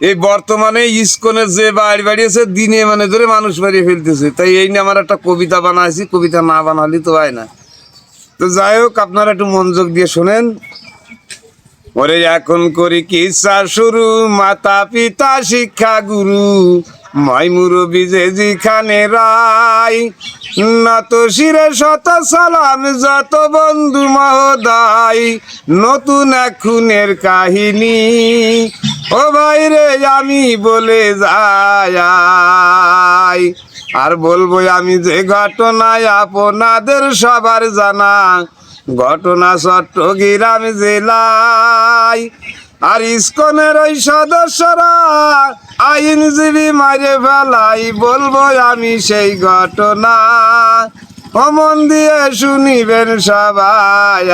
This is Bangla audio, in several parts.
এই বর্তমানে ইস্কনের যে বাড়ি বাড়ি আছে, দিনে মানে ধরে মানুষ মারিয়ে ফেলতেছে। তাই এই নিয়ে আমার একটা কবিতা বানাইছি, কবিতা না বানালি তো হয় না। তো যাই হোক, আপনারা একটু মনোযোগ দিয়ে শোনেন। ওরে এখন করি কিসা শুরু মাতা পিতা শিক্ষা গুরু মই মুরবি যে যেখানে রায় নত শিরে শত সালাম, যত বন্ধু মহোদয়, নতুন খুনের কাহিনী। ও ভাই রে, আমি বলে যাই আর বলব আমি যে ঘটনায় আপনাদের সবার জানা, ঘটনা চট্টগ্রাম জেলায়। আর ইস্কনের ওই সদস্যরা আইনজীবী মারে ফেলাই বলব আমি সেই ঘটনা। অমন দিয়ে শুনিবেন সবাই।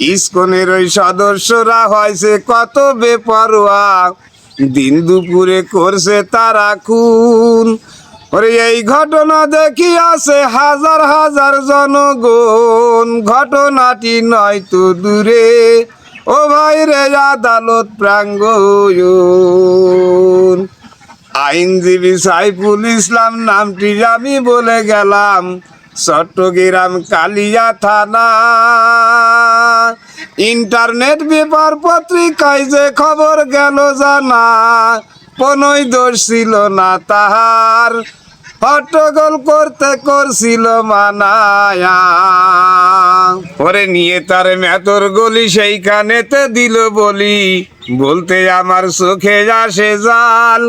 ইস্কনের ওই সদস্যরা হয়েছে কত বেপরোয়া। দিন দুপুরে করছে তারা খুন। ওরে এই ঘটনা দেখি আছে হাজার হাজার জনগণ। ঘটনাটি নয় তো দূরে। ও ভাই রে আদালত প্রাঙ্গণ আইনজীবী সাইফুল ইসলাম নামটি আমি বলে গেলাম, চট্টগ্রাম কালিয়া থানা। ইন্টারনেট পেপার পত্রিকায় যে খবর গেল জানা, কোনই দোষ ছিল না তাহার। হট্টগোল করতে করছিল মানায়া। ওরে নিয়ে তার মেতর গলি সেইখানেতে দিল বলি। বলতে আমার চোখে আসে জাল।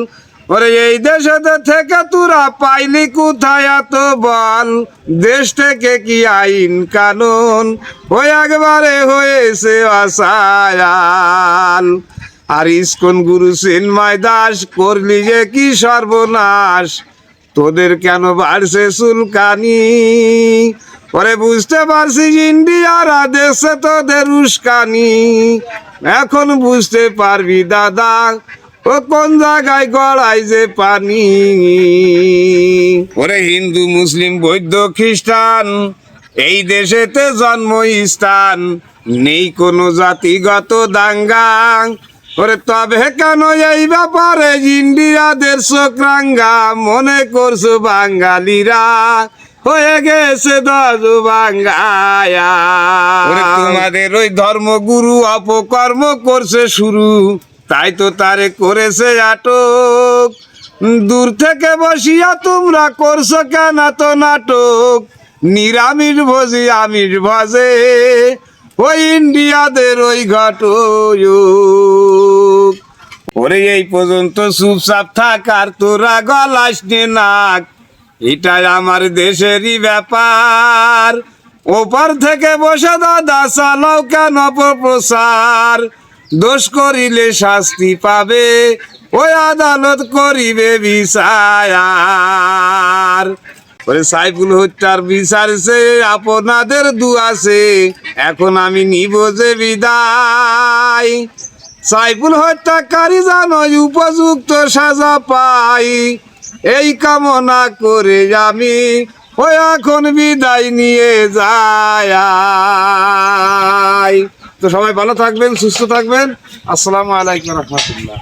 ওরে এই দেশেতে থেকে তোরা পাইলি কোথায় এত বল? দেশ থেকে কি আইন কানুন? ওই একবারে হয়েছে অসায়াল। আর ইস্কন গুরু সেনমাই দাস করলি যে কি সর্বনাশ? তোদের কেন বাড়ছে চুলকানি? পরে বুঝতে পারছিস ইন্ডিয়ারা দেশে তোদের উস্কানি। এখন বুঝতে পারবি দাদা, ও কোন জায়গায় গড়াই যে পানি? ওরে হিন্দু, মুসলিম, বৌদ্ধ, খ্রিস্টান, এই দেশেতে জন্ম স্থান। নেই কোনো জাতিগত দাঙ্গা। ওরে তবে কেন এই ব্যাপারে ইন্ডিয়াদের চোখরাঙ্গা মনে করছ বাঙালিরা হয়ে গেছে দশ বাঙ্গায়া। তোমাদের ওই ধর্মগুরু অপকর্ম করছে শুরু, তাই তো তারে করেছে আটক। দূর থেকে বসিয়া তোমরা করছ কেন তো নাটক? নিরামিষ ভোজি আমিষ ভজে ওই ইন্ডিয়াদের ওই ঘটক ওরে এই পর্যন্ত চুপচাপ থাকার তোরা গলাস নাক। এটাই আমার দেশেরই ব্যাপার। ওপার থেকে বসে দাদা, চালাও কেন প্রসার দোষ করিলে শাস্তি পাবে, ওই আদালত করিবে বিচার। ওরে সাইফুল হত্যার বিচারছে আপনাদের দুয়াছে, এখন আমি নিব যে বিদায়। সাইফুল হত্যাকারী জানো উপযুক্ত সাজা পাই। এই কামনা করে আমি ওই এখন বিদায় নিয়ে যায় তো সবাই ভালো থাকবেন, সুস্থ থাকবেন। আসসালামু আলাইকুম রহমতুল্লাহ।